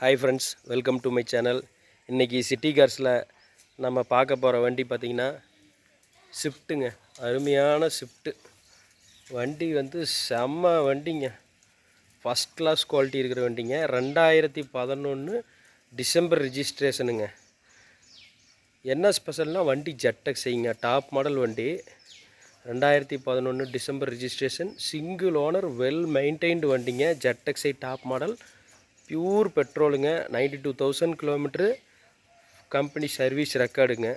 Hi friends welcome to my channel இன்றைக்கி city கார்ஸில் நம்ம பார்க்க போகிற வண்டி பார்த்திங்கன்னா ஸ்விஃப்ட்டுங்க அருமையான ஸ்விஃப்ட்டு வண்டி வந்து செம்ம வண்டிங்க. ஃபஸ்ட் கிளாஸ் குவாலிட்டி இருக்கிற வண்டிங்க. ரெண்டாயிரத்தி பதினொன்று டிசம்பர் ரிஜிஸ்ட்ரேஷனுங்க என்ன ஸ்பெஷல்னால் வண்டி ஜெட்டக் செய்யுங்க. டாப் மாடல் வண்டி. ரெண்டாயிரத்தி பதினொன்று December registration single owner well maintained வண்டிங்க. ஜெட்டக்ஸை top model pure பெட்ரோலுங்க. Ninety two thousand kilometre company service ரெக்கார்டுங்க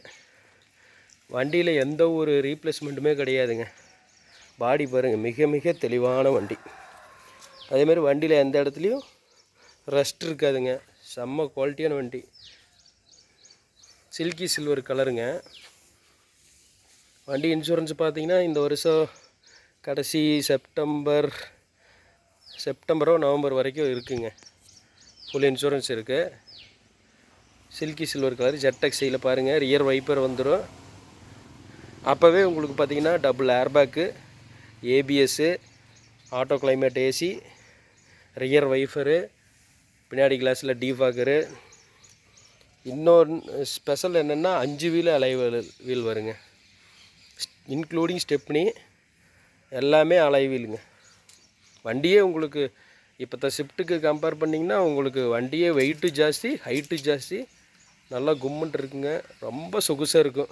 வண்டியில் எந்த ஒரு ரீப்ளேஸ்மெண்ட்டுமே கிடையாதுங்க. பாடி பாருங்கள் மிக மிக தெளிவான வண்டி. அதேமாதிரி வண்டியில் எந்த இடத்துலையும் ரெஸ்ட் இருக்காதுங்க. செம்ம குவாலிட்டியான வண்டி. சில்கி சில்வர் கலருங்க வண்டி இன்சூரன்ஸ் பார்த்தீங்கன்னா இந்த வருஷம் கடைசி செப்டம்பர் செப்டம்பரோ நவம்பர் வரைக்கும் இருக்குங்க. ஃபுல் இன்சூரன்ஸ் இருக்குது சில்கி சில்வர் கலர் ஜெட்டக்ஸியில் பாருங்கள் ரியர் வைப்பர் வந்துடும் அப்போவே உங்களுக்கு பார்த்தீங்கன்னா double airbag ABS auto climate AC rear wiper பின்னாடி கிளாஸில் டீஃபாக்கரு இன்னொரு ஸ்பெஷல் என்னென்னா அஞ்சு வீல் அலை வீல் வருங்க. இன்க்ளூடிங் ஸ்டெப்னி எல்லாமே அலை வீலுங்க வண்டியே உங்களுக்கு இப்போ ஷிஃப்ட்டுக்கு கம்பேர் பண்ணிங்கன்னா உங்களுக்கு வண்டியே வெயிட்டு ஜாஸ்தி ஹைட்டு ஜாஸ்தி. நல்லா கும்முன்ட்டு இருக்குங்க. ரொம்ப சொகுசாக இருக்கும்.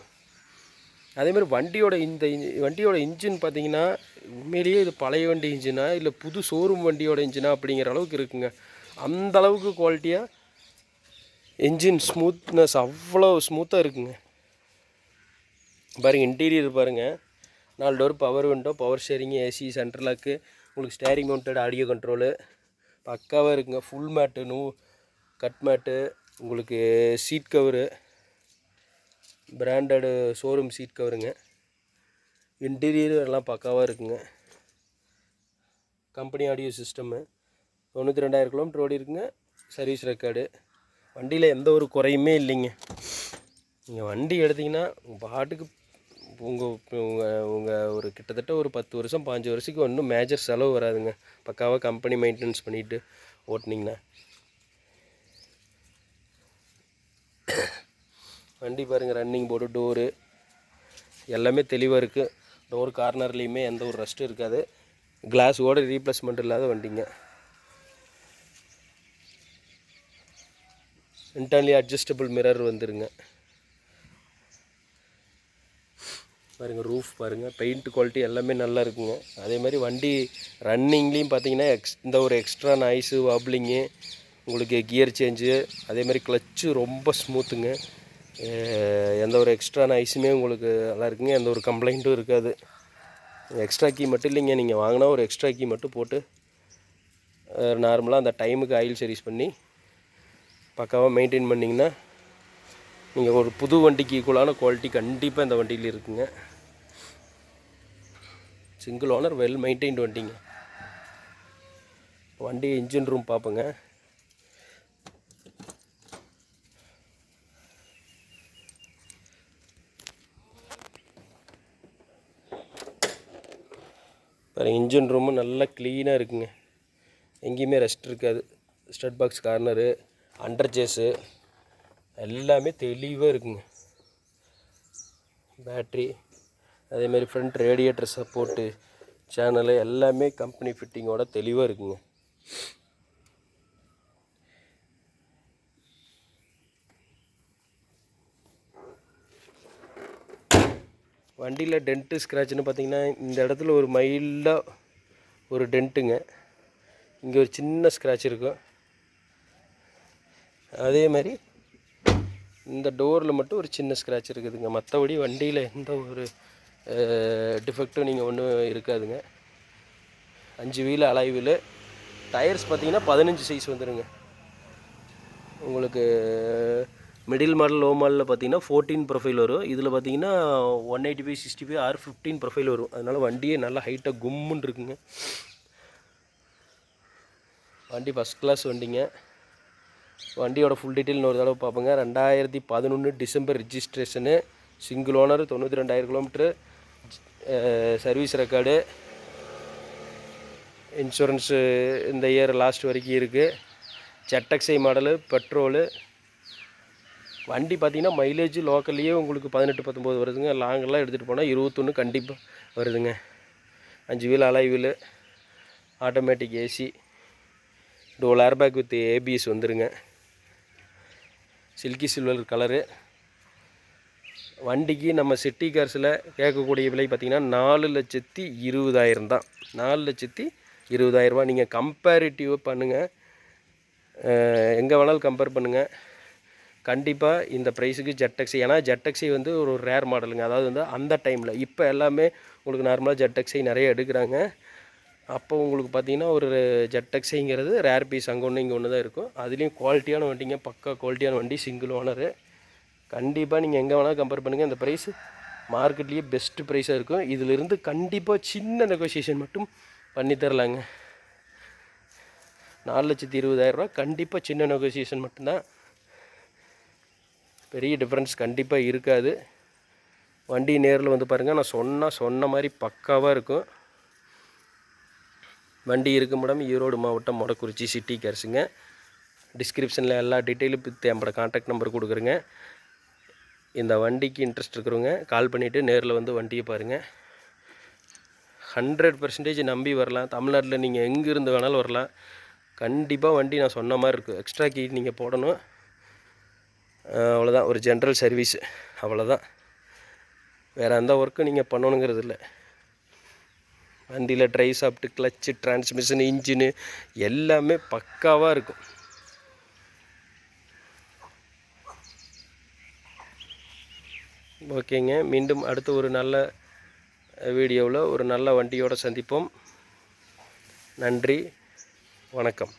அதேமாதிரி வண்டியோட இந்த வண்டியோட இன்ஜின் பார்த்தீங்கன்னா உண்மையிலேயே இது பழைய வண்டி இன்ஜினா இல்லை புது ஷோரூம் வண்டியோட இன்ஜினா அப்படிங்கிற அளவுக்கு இருக்குங்க. அந்த அளவுக்கு குவாலிட்டியாக இன்ஜின் ஸ்மூத்னஸ் அவ்வளோ ஸ்மூத்தாக இருக்குங்க. பாருங்கள் இன்டீரியர் பாருங்கள் நாலு door power window power steering AC central lock உங்களுக்கு ஸ்டேரிங் மவுண்டட் ஆடியோ கண்ட்ரோலு பக்காவாக இருக்குங்க full mat new cut mat உங்களுக்கு seat cover branded showroom seat கவருங்க interior எல்லாம் பக்காவாக இருக்குங்க. கம்பெனி ஆடியோ சிஸ்டம்மு தொண்ணூற்றி ரெண்டாயிரம் கிலோமீட்டர் ஓடி இருக்குங்க. சர்வீஸ் ரெக்கார்டு வண்டியில் எந்த ஒரு குறையுமே இல்லைங்க. நீங்கள் வண்டி எடுத்தீங்கன்னா உங்கள் பாட்டுக்கு உங்கள் உங்கள் உங்கள் ஒரு கிட்டத்தட்ட ஒரு பத்து வருஷம் பாஞ்சு வருஷத்துக்கு ஒன்றும் மேஜர் செலவு வராதுங்க. பக்காவாக கம்பெனி மெயின்டெனன்ஸ் பண்ணிவிட்டு ஓட்டினீங்கன்னா. வண்டி பாருங்கள் ரன்னிங் போர்டு டோரு எல்லாமே தெளிவாக இருக்குது டோர் கார்னர்லேயுமே எந்த ஒரு ரஸ்ட்டும் இருக்காது. கிளாஸ் ரீப்ளேஸ்மெண்ட் இல்லாத வண்டிங்க. இன்டர்னலி அட்ஜஸ்டபிள் மிரர் வந்துருங்க. பாருங்கள் ரூஃப் பாருங்கள் பெயிண்ட் குவாலிட்டி எல்லாமே நல்லா இருக்குங்க. அதே மாதிரி வண்டி ரன்னிங்லேயும் பார்த்தீங்கன்னா எக்ஸ் இந்த ஒரு எக்ஸ்ட்ரா நாய்ஸு வாப்ளிங்கு உங்களுக்கு கியர் சேஞ்சு அதே மாதிரி கிளச்சு ரொம்ப ஸ்மூத்துங்க எந்த ஒரு எக்ஸ்ட்ரா நாய்ஸுமே உங்களுக்கு நல்லா இருக்குங்க எந்த ஒரு கம்ப்ளைண்ட்டும் இருக்காது. எக்ஸ்ட்ரா கீ மட்டும் இல்லைங்க நீங்கள் வாங்கினா ஒரு எக்ஸ்ட்ரா கீ மட்டும் போட்டு நார்மலாக அந்த டைமுக்கு ஆயில் சர்வீஸ் பண்ணி பக்காவாக மெயின்டைன் பண்ணிங்கன்னா நீங்கள் ஒரு புது வண்டிக்கு ஈக்குவலான குவாலிட்டி கண்டிப்பாக இந்த வண்டியில் இருக்குங்க. சிங்கிள் ஓனர் வெல் மெயின்டைன்டு வண்டிங்க. வண்டி இன்ஜின் ரூம் பார்ப்போங்க பாருங்க இன்ஜின் ரூமும் நல்லா க்ளீனாக இருக்குங்க. எங்கேயுமே ரெஸ்ட் இருக்காது. Stud box corner under chassis எல்லாமே தெளிவாக இருக்குங்க. பேட்ரி அதேமாரி ஃப்ரண்ட் ரேடியேட்டர் சப்போர்ட்டு சேனலு எல்லாமே கம்பெனி ஃபிட்டிங்கோட தெளிவாக இருக்குங்க. வண்டியில் டென்ட்டு ஸ்க்ராட்ச்னு பார்த்தீங்கன்னா இந்த இடத்துல ஒரு மைல்டாக ஒரு டென்ட்டுங்க இங்கே ஒரு சின்ன ஸ்க்ராட்ச் இருக்கும். அதே மாதிரி இந்த டோரில் மட்டும் ஒரு சின்ன ஸ்க்ராட்ச் இருக்குதுங்க. மற்றபடி வண்டியில் எந்த ஒரு டிஃபெக்ட்டும் நீங்கள் ஒன்றும் இருக்காதுங்க. அஞ்சு வீல் அலை வீல். டயர்ஸ் பார்த்தீங்கன்னா பதினஞ்சு சைஸ் வந்துடுங்க உங்களுக்கு மிடில் மாடல் லோ மாடலில் பார்த்தீங்கன்னா ஃபோர்டீன் ப்ரொஃபைல் வரும். இதில் பார்த்தீங்கன்னா one eighty five sixty five R fifteen profile வரும். அதனால் வண்டியே நல்லா ஹைட்டாக கும்முன்னு இருக்குங்க. வண்டி ஃபஸ்ட் கிளாஸ் வண்டிங்க. வண்டியோட ஃபுல் டீட்டெயில் ஒரு தடவை பார்ப்போங்க. ரெண்டாயிரத்தி பதினொன்று டிசம்பர் ரிஜிஸ்ட்ரேஷனு சிங்கிள் ஓனர் தொண்ணூற்றி ரெண்டாயிரம் கிலோமீட்ரு சர்வீஸ் ரெக்கார்டு இன்சூரன்ஸு இந்த இயர் லாஸ்ட் வரைக்கும் இருக்குது ஜெட்டக்ஸை மாடலு பெட்ரோலு வண்டி பார்த்திங்கன்னா மைலேஜ் லோக்கல்லையே உங்களுக்கு பதினெட்டு பத்தொம்போது வருதுங்க. லாங்கெல்லாம் எடுத்துகிட்டு போனால் இருபத்தொன்று கண்டிப்பாக வருதுங்க. அஞ்சு wheel alloy wheel automatic AC dual airbag with ABS வந்துருங்க. Silky silver colour. வண்டிக்கு நம்ம சிட்டி கார்ஸில் கேட்கக்கூடிய விலை பார்த்திங்கன்னா நாலு லட்சத்தி இருபதாயிரம் தான். நாலு லட்சத்தி இருபதாயிரரூபா நீங்கள் கம்பேரிட்டிவ் பண்ணுங்கள் எங்கே வேணாலும் கம்பேர் பண்ணுங்கள் கண்டிப்பாக இந்த ப்ரைஸுக்கு ஜெட்டக்ஸி ஏன்னா ஜெட்டக்ஸி வந்து ஒரு ரேர் மாடலுங்க அதாவது வந்து அந்த டைமில் இப்போ எல்லாமே உங்களுக்கு நார்மலாக ஜெட்டக்ஸி நிறைய எடுக்கிறாங்க. அப்போ உங்களுக்கு பார்த்தீங்கன்னா ஒரு ஜெட்டக்ஸிங்கிறது ரேர் பீஸ் அங்கே ஒன்று இங்கே ஒன்று தான் இருக்கும். அதுலேயும் குவாலிட்டியான வண்டிங்க பக்கா குவாலிட்டியான வண்டி சிங்கிள் ஓனரு கண்டிப்பாக நீங்கள் எங்கே வேணால் கம்பேர் பண்ணுங்கள் இந்த ப்ரைஸ் மார்க்கெட்லேயே பெஸ்ட்டு ப்ரைஸாக இருக்கும். இதிலிருந்து கண்டிப்பாக சின்ன நெகோசியேஷன் மட்டும் பண்ணி தரலாங்க நாலு லட்சத்தி இருபதாயிரரூவா கண்டிப்பாக சின்ன நெகோசியேஷன் மட்டும்தான். பெரிய டிஃப்ரென்ஸ் கண்டிப்பாக இருக்காது. வண்டி நேரில் வந்து பாருங்கள் நான் சொன்னால் சொன்ன மாதிரி பக்காவாக இருக்கும். வண்டி இருக்கும் இடம் ஈரோடு மாவட்டம் மொடக்குறிச்சி சிட்டி கேர்ஸுங்க டிஸ்கிரிப்ஷனில் எல்லா டீட்டெயிலும் பித்து நம்மளோட கான்டாக்ட் நம்பர் கொடுக்குறேங்க. இந்த வண்டிக்கு இன்ட்ரெஸ்ட் இருக்கிறவங்க கால் பண்ணிவிட்டு நேரில் வந்து வண்டியை பாருங்கள் ஹண்ட்ரட் பர்சன்டேஜ் நம்பி வரலாம். தமிழ்நாட்டில் நீங்கள் எங்கே இருந்து வேணாலும் வரலாம். கண்டிப்பாக வண்டி நான் சொன்ன மாதிரி இருக்கும். எக்ஸ்ட்ரா கீ நீங்கள் போடணும். அவ்வளோதான் ஒரு ஜென்ரல் சர்வீஸ் அவ்வளோதான் வேறு எந்த ஒர்க்கும் நீங்கள் பண்ணணுங்கிறது இல்லை. வண்டியில் ட்ரை சாப்பிட்டு கிளச்சு டிரான்ஸ்மிஷன் இன்ஜினு எல்லாமே பக்காவாக இருக்கும். ஓகேங்க மீண்டும் அடுத்த ஒரு நல்ல வீடியோவில் ஒரு நல்ல வண்டியோடு சந்திப்போம். நன்றி. வணக்கம்.